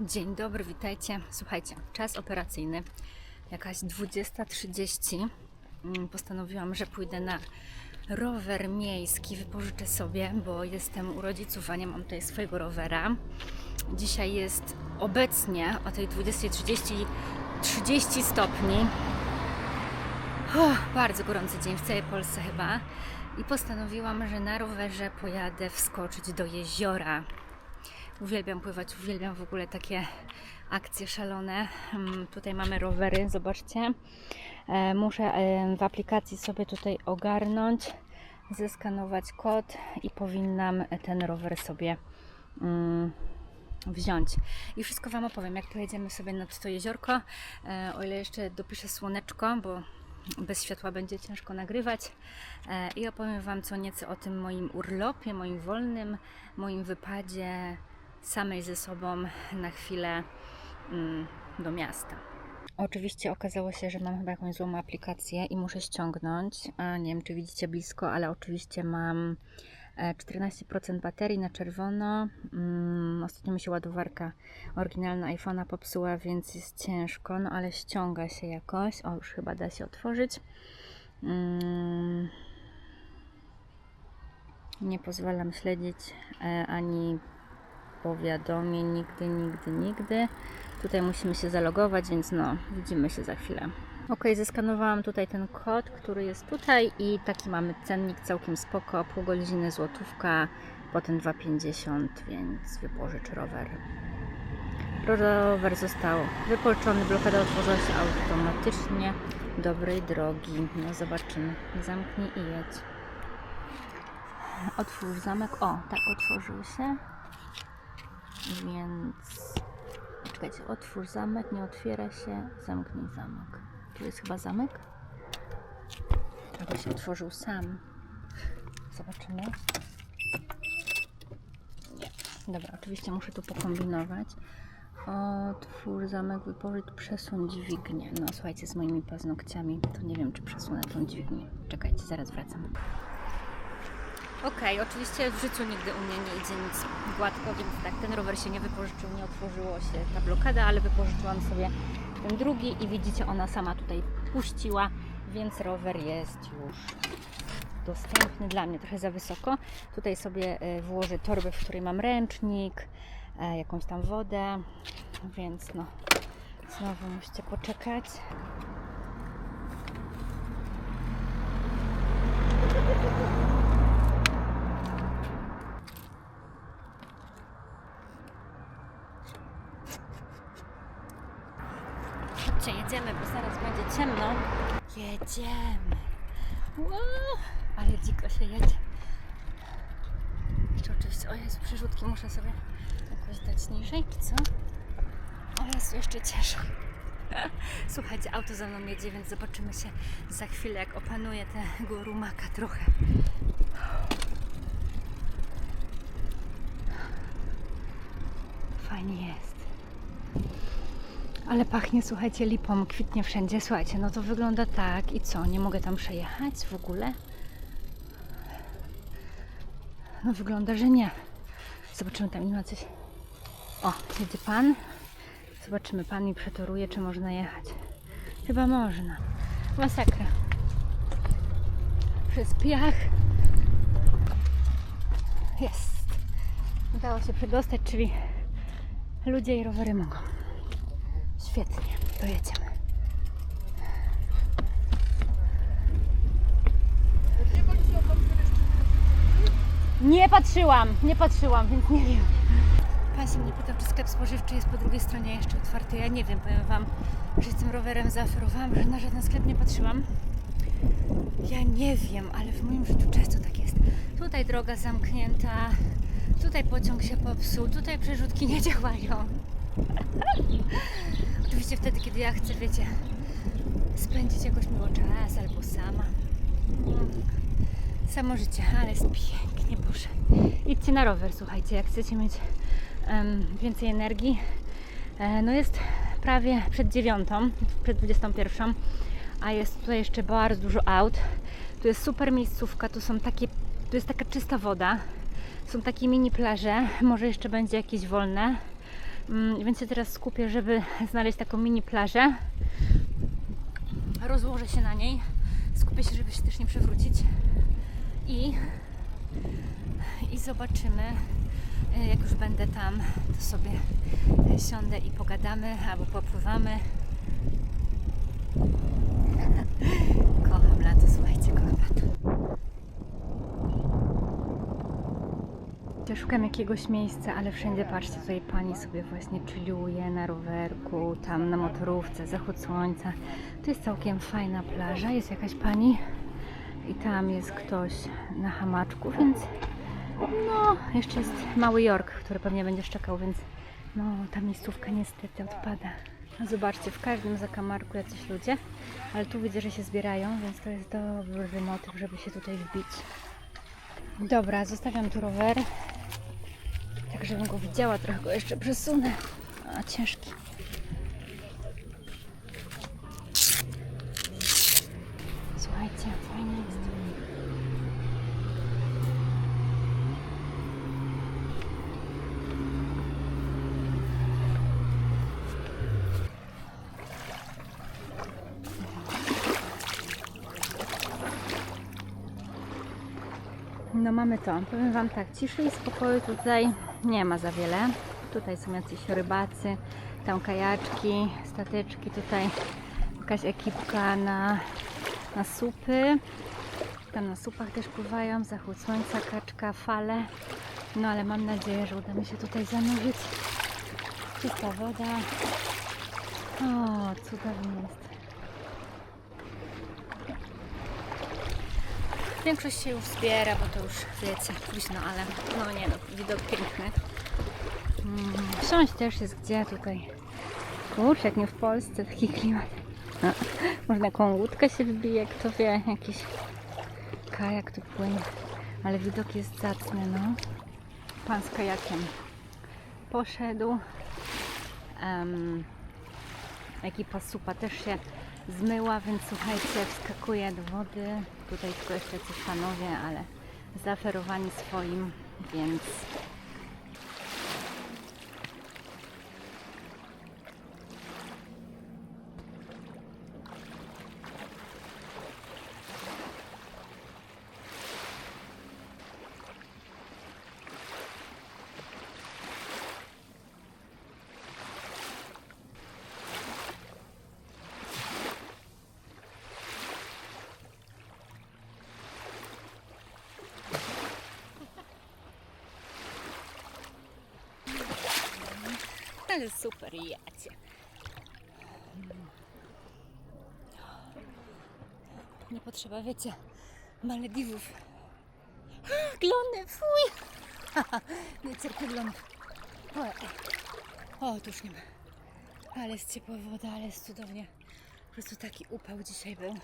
Dzień dobry, witajcie. Słuchajcie, czas operacyjny, jakaś 20.30. Mm, Postanowiłam, że pójdę na rower miejski, wypożyczę sobie, bo jestem u rodziców, a nie mam tutaj swojego rowera. Dzisiaj jest obecnie o tej 20.30 30 stopni. Bardzo gorący dzień w całej Polsce chyba. I postanowiłam, że na rowerze pojadę wskoczyć do jeziora. Uwielbiam pływać, uwielbiam w ogóle takie akcje szalone. Mm, Tutaj mamy rowery, zobaczcie. E, Muszę e, w aplikacji sobie tutaj ogarnąć, zeskanować kod i powinnam ten rower sobie mm, wziąć. I wszystko Wam opowiem, jak pojedziemy sobie nad to jeziorko. E, O ile jeszcze dopiszę słoneczko, bo bez światła będzie ciężko nagrywać. I opowiem Wam co nieco o tym moim urlopie, moim wolnym, moim wypadzie samej ze sobą na chwilę mm, do miasta. Oczywiście okazało się, że mam chyba jakąś złą aplikację i muszę ściągnąć. Nie wiem, czy widzicie blisko, ale oczywiście mam e, 14% baterii na czerwono. Mm, ostatnio mi się ładowarka oryginalna iPhone'a popsuła, więc jest ciężko, no ale ściąga się jakoś. O, już chyba da się otworzyć. Mm, nie pozwalam śledzić e, ani powiadomień nigdy, nigdy, nigdy. Tutaj musimy się zalogować, więc no, widzimy się za chwilę. Ok, zeskanowałam tutaj ten kod, który jest tutaj i taki mamy cennik całkiem spoko, pół godziny złotówka, potem 2,50, więc wypożycz rower. Rower został wypożyczony, blokada otworzyła się automatycznie. Dobrej drogi, no zobaczymy. Zamknij i jedź. Otwórz zamek. O, tak otworzył się. Więc czekajcie, otwórz zamek, nie otwiera się, zamknij zamek. Tu jest chyba zamek? Albo się otworzył sam. Zobaczymy. Nie. Dobra, oczywiście muszę tu pokombinować. Otwórz zamek, wypożycz, przesuń dźwignię. No słuchajcie, z moimi paznokciami to nie wiem, czy przesunę tą dźwignię. Czekajcie, zaraz wracam. Okej, oczywiście w życiu nigdy u mnie nie idzie nic gładko, więc tak, ten rower się nie wypożyczył, nie otworzyło się ta blokada, ale wypożyczyłam sobie ten drugi i widzicie, ona sama tutaj puściła, więc rower jest już dostępny dla mnie, trochę za wysoko. Tutaj sobie e, włożę torbę, w której mam ręcznik, e, jakąś tam wodę, więc no, znowu musicie poczekać. Chodźcie, jedziemy, bo zaraz będzie ciemno. Jedziemy. Wow, ale dziko się jedzie. Jeszcze oczywiście, o Jezu, przyrzutki muszę sobie jakoś dać niżej, czy co? O Jezu, jeszcze cieszę. Słuchajcie, auto za mną jedzie, więc zobaczymy się za chwilę, jak opanuję tego rumaka trochę. Fajnie jest. Ale pachnie, słuchajcie, lipą, kwitnie wszędzie. Słuchajcie, no to wygląda tak. I co, nie mogę tam przejechać w ogóle? No wygląda, że nie. Zobaczymy, tam nie ma coś. O, jedzie pan. Zobaczymy, pan mi przetoruje, czy można jechać. Chyba można. Masakra. Przez piach. Jest. Udało się przedostać, czyli ludzie i rowery mogą. Świetnie, dojedziemy. Nie patrzyłam, nie patrzyłam, więc nie wiem. Pan się mnie pytał, czy sklep spożywczy jest po drugiej stronie jeszcze otwarty. Ja nie wiem, powiem Wam, że tym rowerem zaoferowałam, że na żaden sklep nie patrzyłam. Ja nie wiem, ale w moim życiu często tak jest. Tutaj droga zamknięta, tutaj pociąg się popsuł, tutaj przerzutki nie działają. Oczywiście wtedy, kiedy ja chcę, wiecie, spędzić jakoś miło czas albo sama. Mm. Samo życie, ale jest pięknie, Boże. Idźcie na rower, słuchajcie, jak chcecie mieć em, więcej energii. E, no jest prawie przed dziewiątą, przed 21, a jest tutaj jeszcze bardzo dużo aut. Tu jest super miejscówka, tu są takie, tu jest taka czysta woda, są takie mini plaże, może jeszcze będzie jakieś wolne. Mm, Więc się teraz skupię, żeby znaleźć taką mini plażę. Rozłożę się na niej. Skupię się, żeby się też nie przewrócić. I, i zobaczymy. E, Jak już będę tam, to sobie siądę i pogadamy albo popływamy. Kocham lato, słuchajcie, kocham lato. Ja szukam jakiegoś miejsca, ale wszędzie patrzcie, tutaj pani sobie właśnie chilluje na rowerku, tam na motorówce, zachód słońca. To jest całkiem fajna plaża, jest jakaś pani i tam jest ktoś na hamaczku, więc no, jeszcze jest Mały Jork, który pewnie będzie szczekał, więc no, ta miejscówka niestety odpada. No Zobaczcie, w każdym zakamarku jacyś ludzie, ale tu widzę, że się zbierają, więc to jest dobry motyw, żeby się tutaj wbić. Dobra, zostawiam tu rower, tak żebym go widziała, trochę go jeszcze przesunę. A, ciężki. Słuchajcie, fajnie jest. No mamy to. Powiem Wam tak, ciszy i spokoju tutaj nie ma za wiele. Tutaj są jacyś rybacy, tam kajaczki, stateczki, tutaj jakaś ekipka na, na supy. Tam na supach też pływają, zachód słońca, kaczka, fale. No ale mam nadzieję, że uda mi się tutaj zanurzyć. Czysta woda. O, cudownie jest. Większość się już zbiera, bo to już wiecie, późno, ale no nie no, widok piękny. Mm, Wsiąść też jest gdzie tutaj. Kurczę, jak nie w Polsce, taki klimat. No, można jaką łódkę się wbije, kto wie, jakiś kajak tu płynie. Ale widok jest zacny, no. Pan z kajakiem poszedł. Em, ekipa supa też się zmyła, więc słuchajcie, wskakuję do wody. Tutaj tylko jeszcze jacyś panowie, ale zaoferowani swoim, więc ale super jacie. Nie potrzeba, wiecie, Malediwów. Glony, fuj! Nie cierpię glonów. O, o, tu już nie ma. Ale jest ciepła woda, ale jest cudownie. Po prostu taki upał dzisiaj był.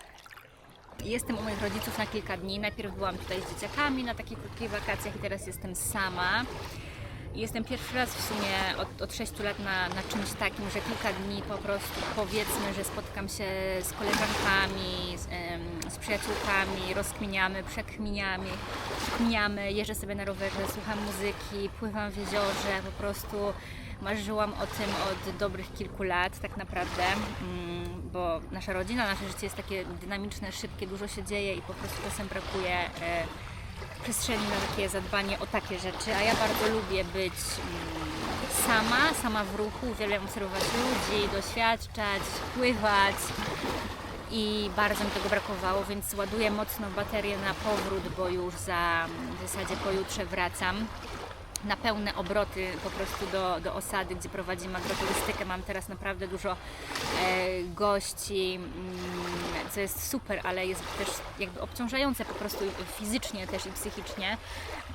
Jestem u moich rodziców na kilka dni. Najpierw byłam tutaj z dzieciakami na takich krótkich wakacjach i teraz jestem sama. Jestem pierwszy raz w sumie od, od 6 lat na, na czymś takim, że kilka dni po prostu powiedzmy, że spotkam się z koleżankami, z, z przyjaciółkami, rozkminiamy, przekminiamy, kminiamy, jeżdżę sobie na rowerze, słucham muzyki, pływam w jeziorze, po prostu marzyłam o tym od dobrych kilku lat tak naprawdę, mm, bo nasza rodzina, nasze życie jest takie dynamiczne, szybkie, dużo się dzieje i po prostu czasem brakuje e, przestrzeni na takie zadbanie o takie rzeczy, a ja bardzo lubię być mm, sama, sama w ruchu, uwielbiam obserwować ludzi, doświadczać, pływać i bardzo mi tego brakowało, więc ładuję mocno baterię na powrót, bo już za w zasadzie pojutrze wracam na pełne obroty po prostu do, do osady, gdzie prowadzimy agroturystykę. Mam teraz naprawdę dużo e, gości, mm, co jest super, ale jest też jakby obciążające po prostu fizycznie też i psychicznie.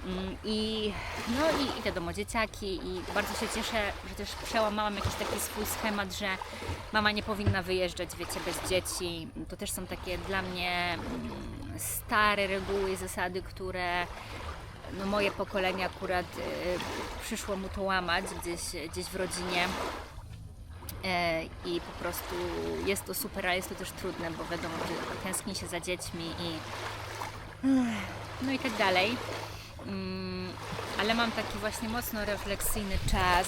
Mm, I, no i, i wiadomo, dzieciaki i bardzo się cieszę, że też przełamałam jakiś taki swój schemat, że mama nie powinna wyjeżdżać, wiecie, bez dzieci. To też są takie dla mnie mm, stare reguły i zasady, które no moje pokolenie akurat y, przyszło mu to łamać gdzieś, gdzieś w rodzinie. E, I po prostu jest to super, ale jest to też trudne, bo wiadomo, że tęskni się za dziećmi i no i tak dalej. Mm, ale mam taki właśnie mocno refleksyjny czas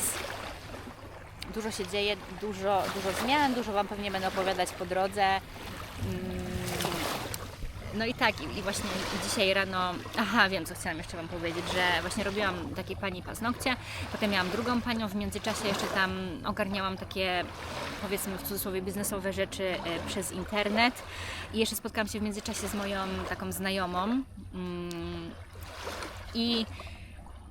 dużo się dzieje, dużo, dużo zmian, dużo Wam pewnie będę opowiadać po drodze. No i tak, i i właśnie dzisiaj rano, aha, wiem co chciałam jeszcze Wam powiedzieć, że właśnie robiłam takiej pani paznokcie, potem miałam drugą panią, w międzyczasie jeszcze tam ogarniałam takie, powiedzmy w cudzysłowie, biznesowe rzeczy e, przez internet. I jeszcze spotkałam się w międzyczasie z moją taką znajomą mm, i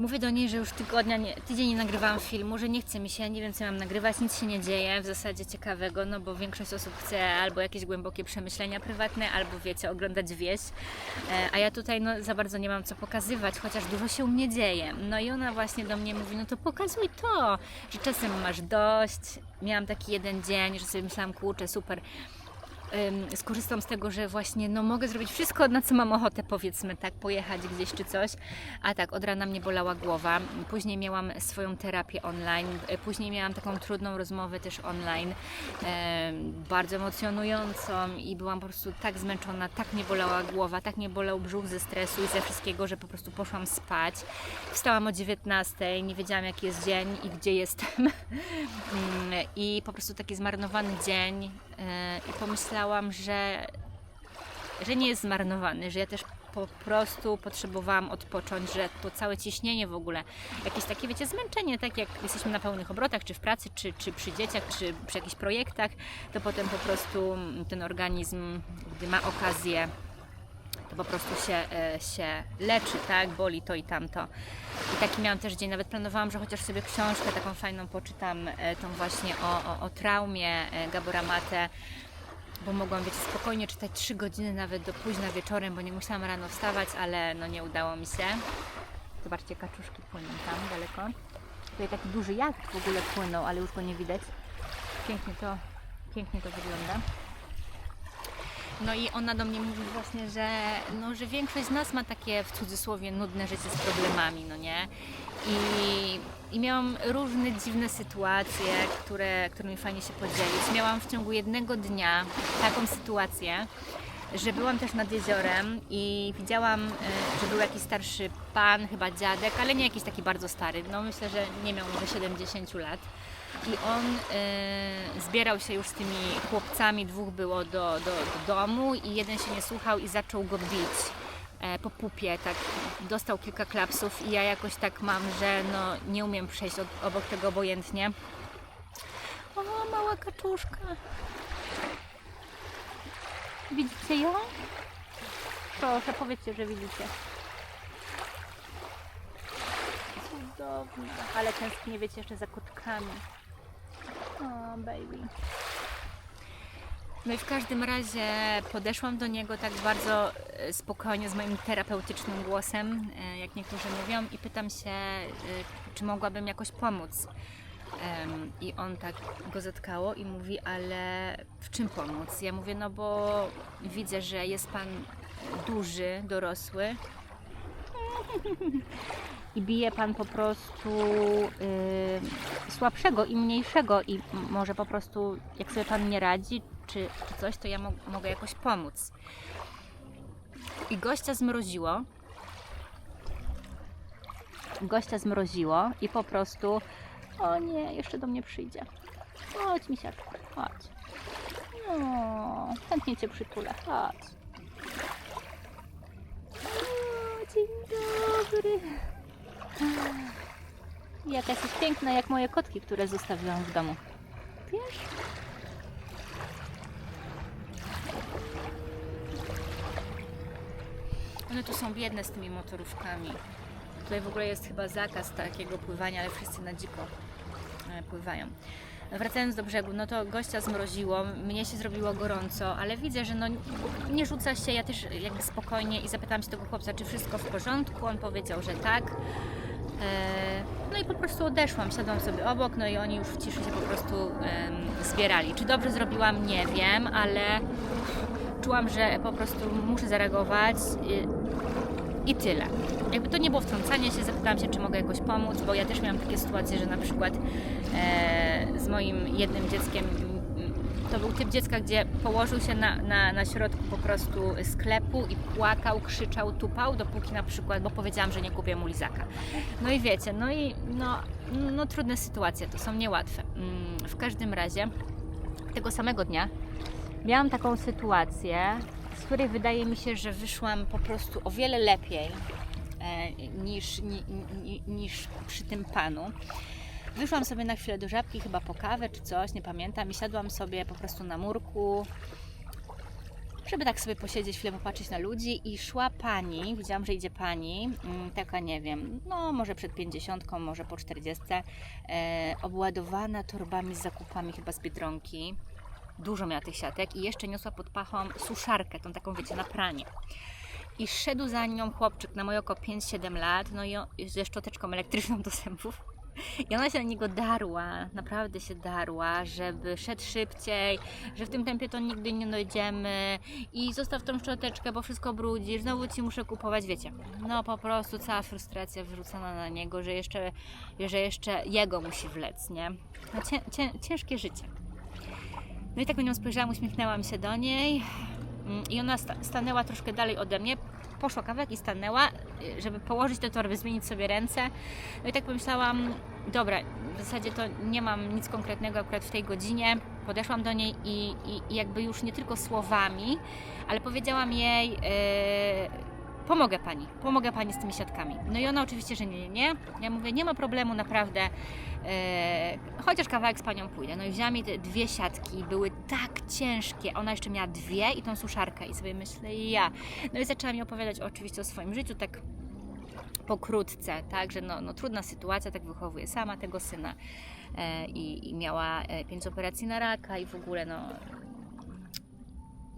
Mówię do niej, że już tygodnia, nie, tydzień nie nagrywałam filmu, że nie chce mi się, nie wiem co mam nagrywać, nic się nie dzieje w zasadzie ciekawego, no bo większość osób chce albo jakieś głębokie przemyślenia prywatne, albo wiecie, oglądać wieś, e, a ja tutaj no, za bardzo nie mam co pokazywać, chociaż dużo się u mnie dzieje. No i ona właśnie do mnie mówi, no to pokazuj to, że czasem masz dość. Miałam taki jeden dzień, że sobie myślałam, kurczę, super, skorzystam z tego, że właśnie no, mogę zrobić wszystko, na co mam ochotę, powiedzmy, tak, pojechać gdzieś czy coś. A tak, od rana mnie bolała głowa. Później miałam swoją terapię online, y, później miałam taką trudną rozmowę też online, bardzo emocjonującą i byłam po prostu tak zmęczona, tak mnie bolała głowa, tak mnie bolał brzuch ze stresu i ze wszystkiego, że po prostu poszłam spać. Wstałam o 19, nie wiedziałam jaki jest dzień i gdzie jestem. Mm, I po prostu taki zmarnowany dzień e, i pomyślałam, że, że nie jest zmarnowany, że ja też po prostu potrzebowałam odpocząć, że to całe ciśnienie w ogóle, jakieś takie, wiecie, zmęczenie, tak jak jesteśmy na pełnych obrotach, czy w pracy, czy, czy przy dzieciach, czy przy jakichś projektach, to potem po prostu ten organizm, gdy ma okazję to po prostu się, e, się leczy, tak? Boli to i tamto. I taki miałam też dzień, nawet planowałam, że chociaż sobie książkę taką fajną poczytam, e, tą właśnie o, o, o traumie e, Gabora Mate, bo mogłam, wiecie, spokojnie czytać 3 godziny nawet do późna wieczorem, bo nie musiałam rano wstawać, ale no nie udało mi się. Zobaczcie, kaczuszki płyną tam daleko. Tutaj taki duży jacht w ogóle płynął, ale już go nie widać. Pięknie to, pięknie to wygląda. No i ona do mnie mówi właśnie, że, no, że większość z nas ma takie w cudzysłowie nudne życie z problemami, no nie? I, I miałam różne dziwne sytuacje, które, którymi fajnie się podzielić. Miałam w ciągu jednego dnia taką sytuację, że byłam też nad jeziorem i widziałam, e, że był jakiś starszy pan, chyba dziadek, ale nie jakiś taki bardzo stary. No myślę, że nie miał może 70 lat. I on e, zbierał się już z tymi chłopcami, dwóch było do, do, do domu i jeden się nie słuchał i zaczął go bić e, po pupie, tak dostał kilka klapsów i ja jakoś tak mam, że no nie umiem przejść od, obok tego obojętnie. O, mała kaczuszka. Widzicie ją? Proszę, powiedzcie, że widzicie. Cudowna. Ale tęsknię, wiecie, jeszcze za kotkami. O, baby. No i w każdym razie podeszłam do niego tak bardzo e, spokojnie, z moim terapeutycznym głosem, e, jak niektórzy mówią, i pytam się, e, czy mogłabym jakoś pomóc. I on tak go zatkało i mówi, ale w czym pomóc? Ja mówię, no bo widzę, że jest pan duży, dorosły i bije pan po prostu y, słabszego i mniejszego i może po prostu jak sobie pan nie radzi czy, czy coś, to ja mo- mogę jakoś pomóc. I gościa zmroziło. Gościa zmroziło i po prostu o nie, jeszcze do mnie przyjdzie. Chodź, misiaczku, chodź. No, chętnie cię przytulę, chodź. Dobry. Jakaś jest piękna, jak moje kotki, które zostawiłam w domu. Wiesz? One tu są biedne z tymi motorówkami. Tutaj w ogóle jest chyba zakaz takiego pływania, ale wszyscy na dziko e, pływają. Wracając do brzegu, no to gościa zmroziło, mnie się zrobiło gorąco, ale widzę, że no nie rzuca się, ja też jakby spokojnie i zapytałam się tego chłopca, czy wszystko w porządku, on powiedział, że tak. E, No i po prostu odeszłam, siadłam sobie obok, no i oni już w ciszy się po prostu em, zbierali. Czy dobrze zrobiłam? Nie wiem, ale czułam, że po prostu muszę zareagować i, tyle. Jakby to nie było wtrącanie się, zapytałam się, czy mogę jakoś pomóc, bo ja też miałam takie sytuacje, że na przykład e, z moim jednym dzieckiem to był typ dziecka, gdzie położył się na, na, na środku po prostu sklepu i płakał, krzyczał, tupał, dopóki na przykład, bo powiedziałam, że nie kupię mu lizaka. No i wiecie, no i no, no trudne sytuacje, to są niełatwe. Mm, W każdym razie tego samego dnia miałam taką sytuację, z której wydaje mi się, że wyszłam po prostu o wiele lepiej e, niż, ni, ni, niż przy tym panu. Wyszłam sobie na chwilę do żabki, chyba po kawę czy coś, nie pamiętam, i siadłam sobie po prostu na murku, żeby tak sobie posiedzieć, chwilę popatrzeć na ludzi i szła pani, widziałam, że idzie pani, mm, taka nie wiem, no może przed 50, może po 40, e, obładowana torbami z zakupami chyba z Biedronki. Dużo miała tych siatek i jeszcze niosła pod pachą suszarkę, tą taką wiecie, na pranie. I szedł za nią chłopczyk na moje oko 5-7 lat, no i ze szczoteczką elektryczną do zębów. I ona się na niego darła, naprawdę się darła, żeby szedł szybciej, że w tym tempie to nigdy nie dojdziemy i zostaw tą szczoteczkę, bo wszystko brudzisz, znowu ci muszę kupować, wiecie. No po prostu cała frustracja wyrzucona na niego, że jeszcze, że jeszcze jego musi wlec, nie? No cię, cię, ciężkie życie. No i tak na nią spojrzałam, uśmiechnęłam się do niej mm, i ona sta- stanęła troszkę dalej ode mnie. Poszła kawałek i stanęła, y, żeby położyć te torby, zmienić sobie ręce. No i tak pomyślałam, dobra, w zasadzie to nie mam nic konkretnego akurat w tej godzinie. Podeszłam do niej i, i, i jakby już nie tylko słowami, ale powiedziałam jej, y, pomogę pani, pomogę pani z tymi siatkami. No i ona oczywiście, że nie, nie, nie. Ja mówię, nie ma problemu, naprawdę. E, chociaż kawałek z panią pójdę. No i wzięła mi te dwie siatki, były tak ciężkie. Ona jeszcze miała dwie i tą suszarkę. I sobie myślę, ja. No i zaczęła mi opowiadać oczywiście o swoim życiu, tak pokrótce, tak, że no, no trudna sytuacja, tak wychowuje sama tego syna e, i, i miała e, pięć operacji na raka i w ogóle no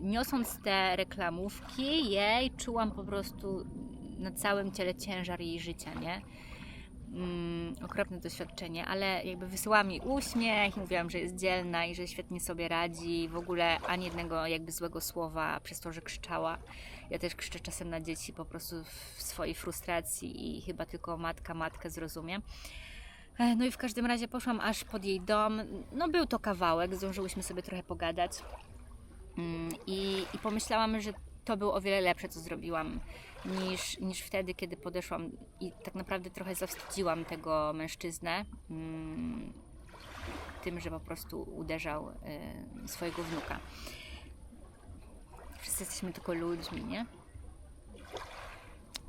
niosąc te reklamówki jej czułam po prostu na całym ciele ciężar jej życia, nie? Mm, okropne doświadczenie, ale jakby wysyłała mi uśmiech, mówiłam, że jest dzielna i że świetnie sobie radzi. W ogóle ani jednego jakby złego słowa przez to, że krzyczała. Ja też krzyczę czasem na dzieci po prostu w swojej frustracji i chyba tylko matka matkę zrozumie. No i w każdym razie poszłam aż pod jej dom. No był to kawałek, zdążyłyśmy sobie trochę pogadać. Mm, I, I pomyślałam, że to było o wiele lepsze, co zrobiłam, niż, niż wtedy, kiedy podeszłam i tak naprawdę trochę zawstydziłam tego mężczyznę mm, tym, że po prostu uderzał y, swojego wnuka. Wszyscy jesteśmy tylko ludźmi, nie?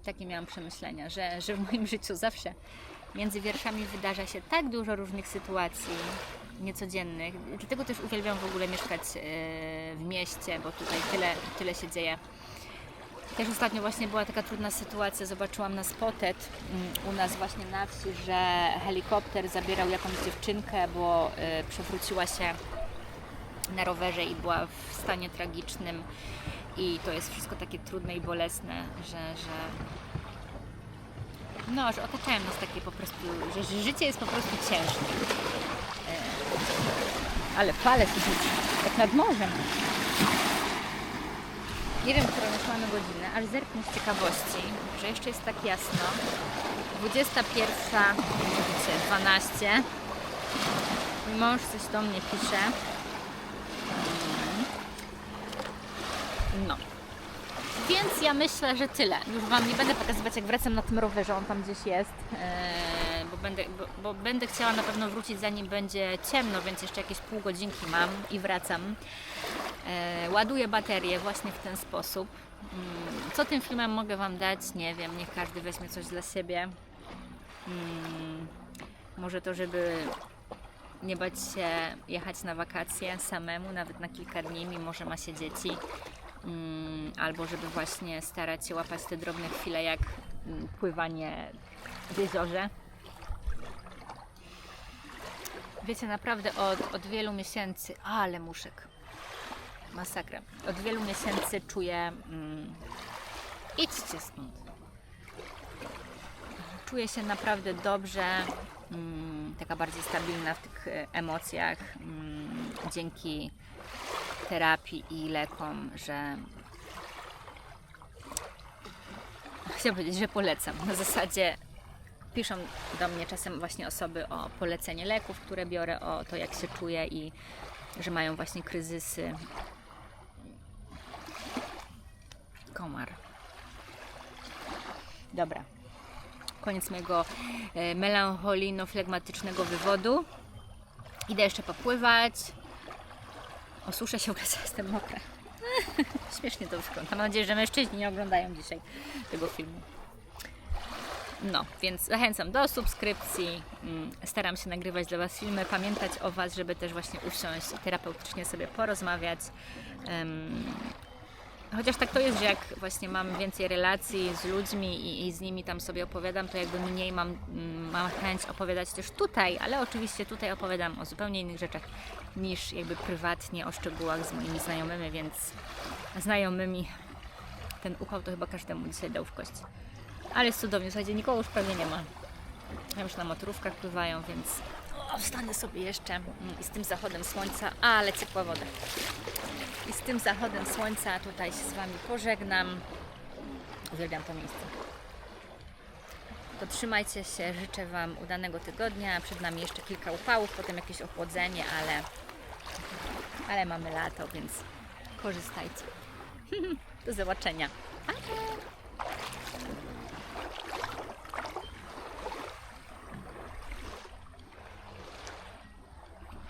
Takie miałam przemyślenia, że, że w moim życiu zawsze między wierszami wydarza się tak dużo różnych sytuacji niecodziennych. Dlatego też uwielbiam w ogóle mieszkać e, w mieście, bo tutaj tyle, tyle się dzieje. Też ostatnio właśnie była taka trudna sytuacja. Zobaczyłam na Spotet mm, u nas właśnie na wsi, że helikopter zabierał jakąś dziewczynkę, bo e, przewróciła się na rowerze i była w stanie tragicznym. I to jest wszystko takie trudne i bolesne, że, że no, że otaczają nas takie po prostu, że, życie jest po prostu ciężkie. E, ale fale rzuci, jak nad morzem. Nie wiem, którą już mamy godzinę, ale zerknę z ciekawości, że jeszcze jest tak jasno. 21, widzicie, 12. Mój mąż coś do mnie pisze. Mm. No. Więc ja myślę, że tyle. Już Wam nie będę pokazywać, jak wracam na tym rowerze, on tam gdzieś jest, eee, bo, będę, bo, bo będę chciała na pewno wrócić zanim będzie ciemno, więc jeszcze jakieś pół godzinki mam i wracam. Eee, ładuję baterię właśnie w ten sposób. Mm, Co tym filmem mogę Wam dać? Nie wiem, niech każdy weźmie coś dla siebie. Mm, może to, żeby nie bać się jechać na wakacje samemu, nawet na kilka dni, mimo że ma się dzieci. Mm, albo żeby właśnie starać się łapać te drobne chwile, jak mm, pływanie w jeziorze. Wiecie, naprawdę od, od wielu miesięcy, ale muszek, masakra, od wielu miesięcy czuję, mm, idźcie stąd. Czuję się naprawdę dobrze, mm, taka bardziej stabilna w tych e, emocjach, mm, dzięki terapii i lekom, że chciałam powiedzieć, że polecam. Na zasadzie piszą do mnie czasem właśnie osoby o polecenie leków, które biorę, o to jak się czuję i że mają właśnie kryzysy. Komar. Dobra. Koniec mojego e, melancholijno-flegmatycznego wywodu. Idę jeszcze popływać. Osuszę się, ubrać, jestem mokra. Śmiesznie to wygląda. Mam nadzieję, że mężczyźni nie oglądają dzisiaj tego filmu. No, więc zachęcam do subskrypcji. Mm, Staram się nagrywać dla Was filmy, pamiętać o Was, żeby też właśnie usiąść i terapeutycznie sobie porozmawiać. Chociaż tak to jest, że jak właśnie mam więcej relacji z ludźmi i, i z nimi tam sobie opowiadam, to jakby mniej mam, mm, mam chęć opowiadać też tutaj, ale oczywiście tutaj opowiadam o zupełnie innych rzeczach niż jakby prywatnie o szczegółach z moimi znajomymi, więc znajomymi ten upał to chyba każdemu dzisiaj dał w kość. Ale jest cudownie, słuchajcie, nikogo już prawie nie ma. Ja już na motorówkach pływają, więc o, wstanę sobie jeszcze mm, i z tym zachodem słońca, ale ciepła woda. I z tym zachodem słońca tutaj się z Wami pożegnam. Uwielbiam to miejsce. To trzymajcie się, życzę Wam udanego tygodnia. Przed nami jeszcze kilka upałów, potem jakieś ochłodzenie, ale, ale mamy lato, więc korzystajcie. Do zobaczenia. Pa!